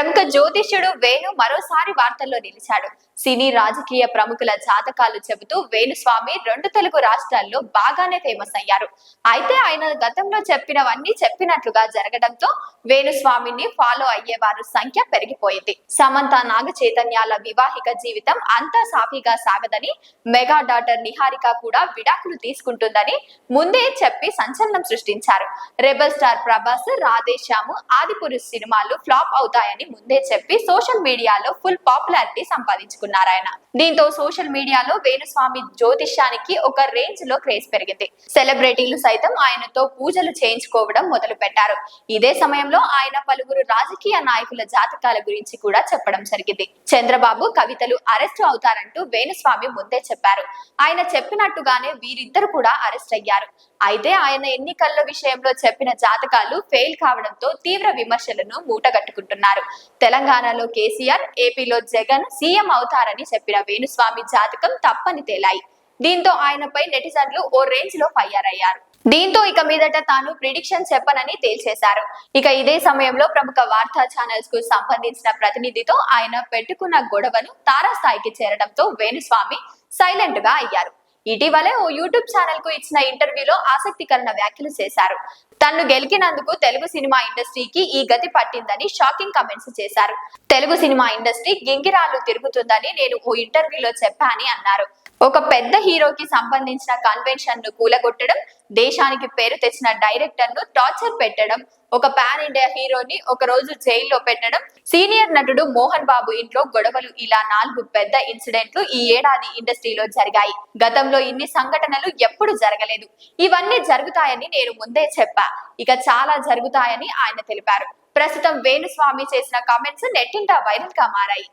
ప్రముఖ జ్యోతిష్యుడు వేణు మరోసారి వార్తల్లో నిలిచాడు. సినీ రాజకీయ ప్రముఖుల జాతకాలు చెబుతూ వేణుస్వామి రెండు తెలుగు రాష్ట్రాల్లో బాగానే ఫేమస్ అయ్యారు. అయితే ఆయన గతంలో చెప్పినవన్నీ చెప్పినట్లుగా జరగడంతో వేణుస్వామిని ఫాలో అయ్యేవారు సంఖ్య పెరిగిపోయింది. సమంత నాగ చైతన్యాల వివాహిక జీవితం అంతా సాఫీగా సాగదని మెగా డాటర్ నిహారిక కూడా విడాకులు తీసుకుంటుందని ముందే చెప్పి సంచలనం సృష్టించారు. రెబల్ స్టార్ ప్రభాస్ రాధేశ్యాము ఆదిపురుష్ సినిమాలు ఫ్లాప్ అవుతాయని ముందే చెప్పి సోషల్ మీడియాలో ఫుల్ పాపులారిటీ సంపాదించుకున్నారు ఆయన. దీంతో సోషల్ మీడియాలో వేణుస్వామి జ్యోతిష్యానికి ఒక రేంజ్లో క్రేజ్ పెరిగింది. సెలబ్రిటీలు సైతం ఆయనతో పూజలు చేయించుకోవడం మొదలు పెట్టారు ఇదే సమయంలో ఆయన పలువురు రాజకీయ నాయకుల జాతకాల గురించి కూడా చెప్పడం జరిగింది. చంద్రబాబు కవితలు అరెస్టు అవుతారంటూ వేణుస్వామి ముందే చెప్పారు. ఆయన చెప్పినట్టుగానే వీరిద్దరు కూడా అరెస్ట్ అయ్యారు. అయితే ఆయన ఎన్నికల విషయంలో చెప్పిన జాతకాలు ఫెయిల్ కావడంతో తీవ్ర విమర్శలను మూటగట్టుకుంటున్నారు. తెలంగాణలో కేసీఆర్ ఏపీలో జగన్ సీఎం అవుతారని చెప్పిన వేణుస్వామి జాతకం తప్పని తేలాయి. దీంతో ఆయనపై నెటిజన్లు ఓ రేంజ్లో ఫైర్ అయ్యారు. దీంతో ఇక మీదట తాను ప్రిడిక్షన్ చెప్పనని తేల్చేశారు. ఇక ఇదే సమయంలో ప్రముఖ వార్తా ఛానల్స్కు సంబంధించిన ప్రతినిధితో ఆయన పెట్టుకున్న గొడవను తారాస్థాయికి చేరడంతో వేణుస్వామి సైలెంట్గా అయ్యారు. ఇటీవలే ఓ యూట్యూబ్ ఛానల్కు ఇచ్చిన ఇంటర్వ్యూలో ఆసక్తికరణ వ్యాఖ్యలు చేశారు. తన్ను గెలికినందుకు తెలుగు సినిమా ఇండస్ట్రీకి ఈ గతి పట్టిందని షాకింగ్ కమెంట్స్ చేశారు. తెలుగు సినిమా ఇండస్ట్రీ గింగిరాలు తిరుగుతుందని నేను ఓ ఇంటర్వ్యూలో చెప్పాని అన్నారు. ఒక పెద్ద హీరోకి సంబంధించిన కన్వెన్షన్ను కూలగొట్టడం దేశానికి పేరు తెచ్చిన డైరెక్టర్ను టార్చర్ పెట్టడం ఒక పాన్ ఇండియా హీరోని ఒక రోజు జైల్లో పెట్టడం సీనియర్ నటుడు మోహన్ బాబు ఇంట్లో గొడవలు ఇలా నాలుగు పెద్ద ఇన్సిడెంట్లు ఈ ఏడాది ఇండస్ట్రీలో జరిగాయి. గతంలో ఇన్ని సంఘటనలు ఎప్పుడు జరగలేదు. ఇవన్నీ జరుగుతాయని నేను ముందే చెప్పా. ఇక చాలా జరుగుతాయని ఆయన తెలిపారు. ప్రస్తుతం వేణుస్వామి చేసిన కామెంట్స్ నెట్టింటా వైరల్గా మారాయి.